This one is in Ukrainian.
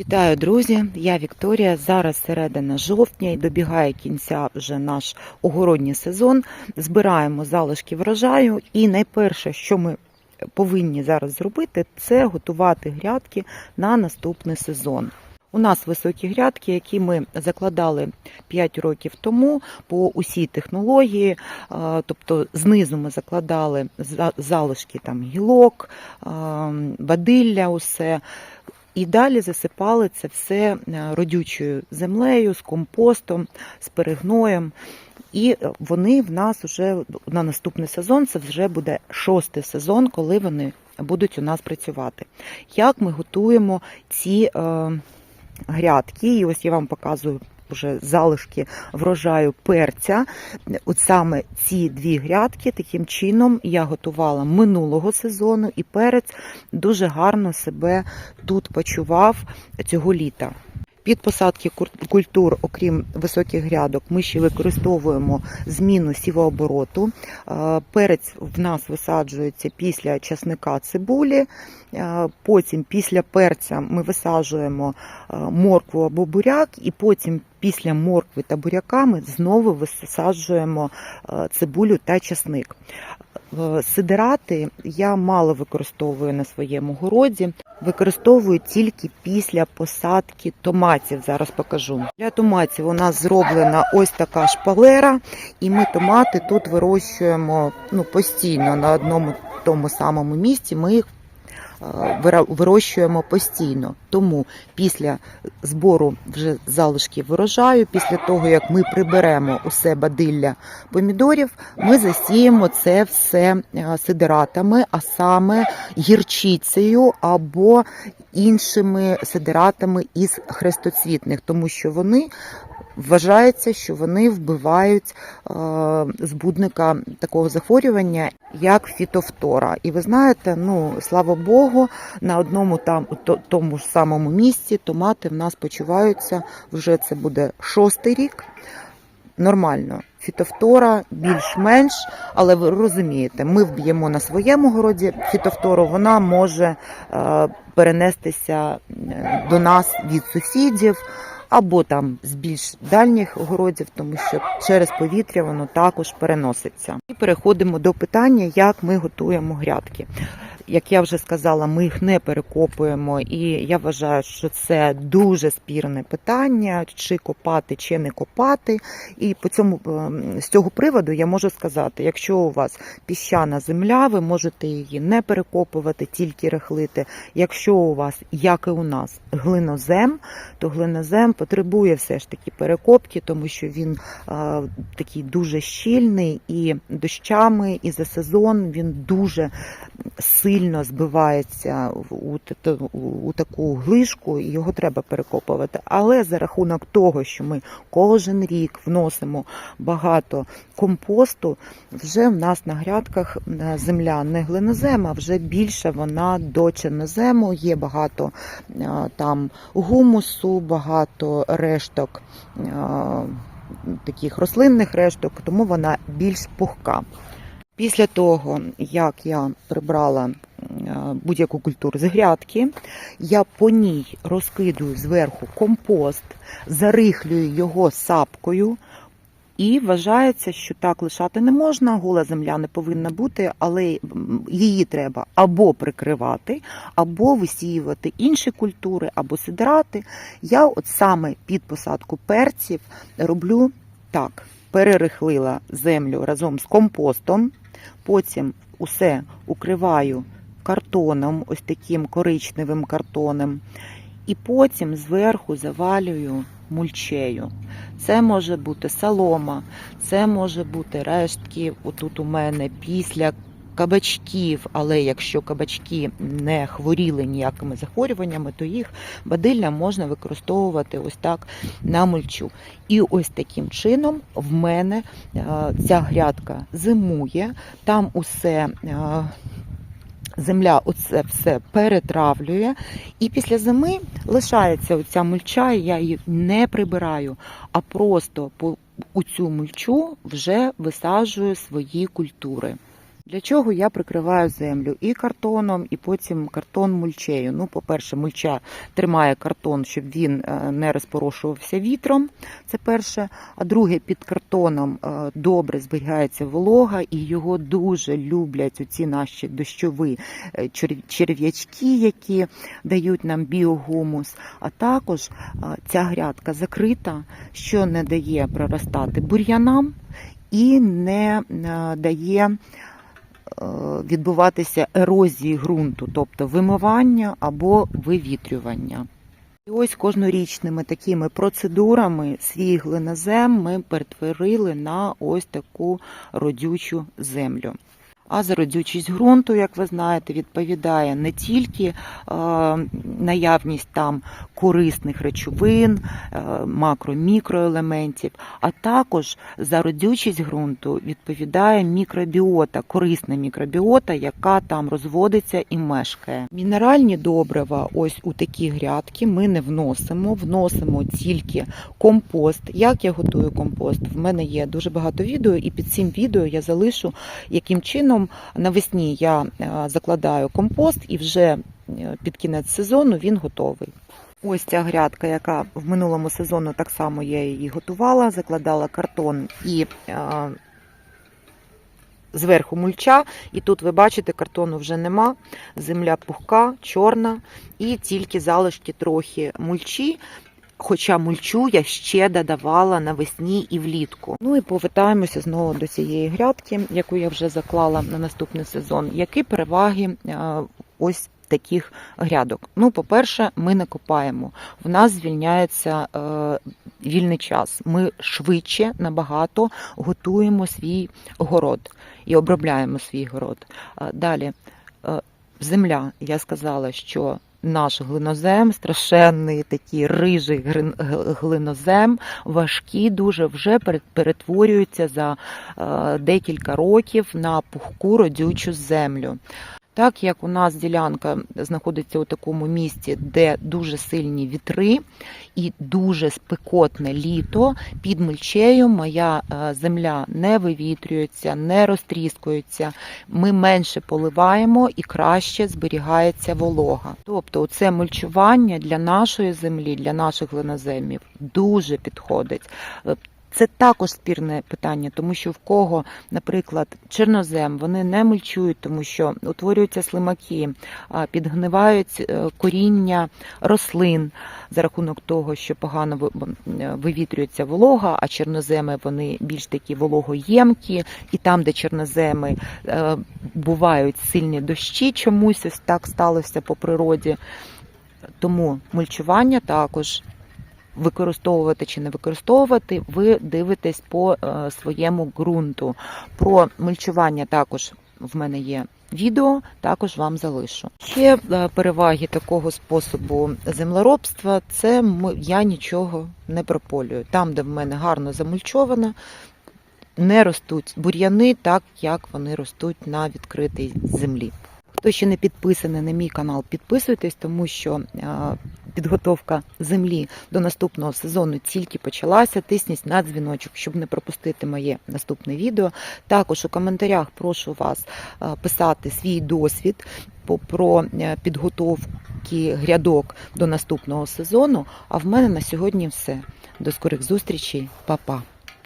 Вітаю, друзі! Я Вікторія. Зараз середина жовтня і добігає кінця вже наш огородній сезон. Збираємо залишки врожаю, і найперше, що ми повинні зараз зробити, це готувати грядки на наступний сезон. У нас високі грядки, які ми закладали 5 років тому по усій технології. Тобто знизу ми закладали за- залишки там гілок, бадилля, усе. І далі засипали це все е, родючою землею, з компостом, з перегноєм. І е, вони в нас вже на наступний сезон це вже буде шостий сезон, коли вони будуть у нас працювати. Як ми готуємо ці е, грядки? І ось я вам показую вже залишки врожаю перця. От саме ці дві грядки таким чином я готувала минулого сезону, і перець дуже гарно себе тут почував цього літа. Під посадки культур, окрім високих грядок, ми ще використовуємо зміну сівообороту. Е, Перець в нас висаджується після часника цибулі. Е, Потім після перця ми висаджуємо е, моркву або буряк, і потім після моркви та буряка ми знову висаджуємо е, цибулю та часник. Е, Сидирати я мало використовую на своєму городі. Використовую тільки після посадки томатів. Зараз покажу. Для томатів у нас зроблена ось така шпалера, і ми томати тут вирощуємо ну, постійно на одному тому самому місці. Ми їх вирощуємо постійно. Тому після збору вже залишків врожаю, після того як ми приберемо усе бадилля помідорів, ми засіємо це все е, сидератами, а саме гірчицею або іншими сидератами із хрестоцвітних, тому що вони вважається, що вони вбивають е, збудника такого захворювання, як фітофтора. І ви знаєте, ну слава Богу, на одному там то- тому ж самому місці томати в нас почуваються вже це буде шостий рік. Нормально, фітофтора більш-менш, але ви розумієте, ми вб'ємо на своєму городі фітофтору, вона може е, перенестися е, до нас від сусідів або там з більш дальніх городів, тому що через повітря воно також переноситься. І переходимо до питання, як ми готуємо грядки. Як я вже сказала, ми їх не перекопуємо, і я вважаю, що це дуже спірне питання, чи копати, чи не копати. І по цьому ем, з цього приводу я можу сказати, якщо у вас піщана земля, ви можете її не перекопувати, тільки рихлити. Якщо у вас, як і у нас, глинозем, то глинозем потребує все ж таки перекопки, тому що він е, такий дуже щільний і дощами, і за сезон він дуже сильно збивається у, у, у таку глишку, і його треба перекопувати. Але за рахунок того, що ми кожен рік вносимо багато компосту, вже в нас на грядках е, земля не глинозем, а вже більше вона до чорнозему. Є багато е, там гумусу, багато решток. е, Таких рослинних решток, тому вона більш пухка. Після того, як я прибрала будь-яку культуру з грядки, я по ній розкидую зверху компост, зарихлюю його сапкою. І вважається, що так лишати не можна, гола земля не повинна бути, але її треба або прикривати, або висіювати інші культури, або сидрати. Я от саме під посадку перців роблю так: перерихлила землю разом з компостом, потім усе укриваю картоном, ось таким коричневим картоном, і потім зверху завалюю мульчею. Це може бути солома, це може бути рештки. Отут у мене після кабачків, але якщо кабачки не хворіли ніякими захворюваннями, то їх бадилля можна використовувати ось так на мульчу. І ось таким чином в мене е, ця грядка зимує, там усе. Земля оце все перетравлює, і після зими лишається оця мульча, і я її не прибираю, а просто по у цю мульчу вже висаджую свої культури. Для чого я прикриваю землю і картоном, і потім картон мульчею. Ну, по-перше, мульча тримає картон, щоб він е, не розпорошувався вітром. Це перше. А друге, під картоном е, добре зберігається волога, і його дуже люблять оці наші дощові е, черв'ячки, які дають нам біогумус. А також ця грядка закрита, що не дає проростати бур'янам і не дає відбуватися ерозії ґрунту, тобто вимивання або вивітрювання. І ось кожнорічними такими процедурами свій глинозем ми перетворили на ось таку родючу землю. А за родючість ґрунту, як ви знаєте, відповідає не тільки е, наявність там корисних речовин, е, макро-мікроелементів, а також за родючість ґрунту відповідає мікробіота, корисна мікробіота, яка там розводиться і мешкає. Мінеральні добрива, ось у такі грядки ми не вносимо, вносимо тільки компост. Як я готую компост? В мене є дуже багато відео, і під цим відео я залишу, яким чином навесні я е, закладаю компост і вже е, під кінець сезону він готовий. Ось ця грядка, яка в минулому сезону так само я її готувала, закладала картон і е, зверху мульча. І тут ви бачите, картону вже нема. Земля пухка, чорна, і тільки залишки трохи мульчі. Хоча мульчу я ще додавала навесні і влітку. Ну і повертаємося знову до цієї грядки, яку я вже заклала на наступний сезон. Які переваги е, ось таких грядок? Ну, по-перше, ми не копаємо. В нас звільняється е, вільний час. Ми швидше набагато готуємо свій город і обробляємо свій город. Е, Далі земля. Я сказала, що наш глинозем, страшенний такий рижий глинозем, важкий дуже вже пере- перетворюється за е, декілька років на пухку родючу землю. Так як у нас ділянка знаходиться у такому місці, де дуже сильні вітри і дуже спекотне літо, під мульчею моя е, земля не вивітрюється, не розтріскується. Ми менше поливаємо і краще зберігається волога. Тобто, це мульчування для нашої землі, для наших глиноземів дуже підходить. Це також спірне питання, тому що в кого, наприклад, чорнозем, вони не мульчують, тому що утворюються слимаки, підгнивають е, коріння рослин за рахунок того, що погано е, вивітрюється волога, а чорноземи вони більш такі вологоємкі, і там, де чорноземи е, бувають сильні дощі, чомусь так сталося по природі. Тому мульчування також використовувати чи не використовувати, ви дивитесь по е, своєму ґрунту. Про мульчування також в мене є. Відео також вам залишу. Ще е, переваги такого способу землеробства це я нічого не прополюю. Там, де в мене гарно замульчовано, не ростуть бур'яни так, як вони ростуть на відкритій землі. Хто ще не підписаний на мій канал, підписуйтесь, тому що підготовка землі до наступного сезону тільки почалася. Тисніть на дзвіночок, щоб не пропустити моє наступне відео. Також у коментарях прошу вас писати свій досвід про підготовки грядок до наступного сезону. А в мене на сьогодні все. До скорих зустрічей, Па-па!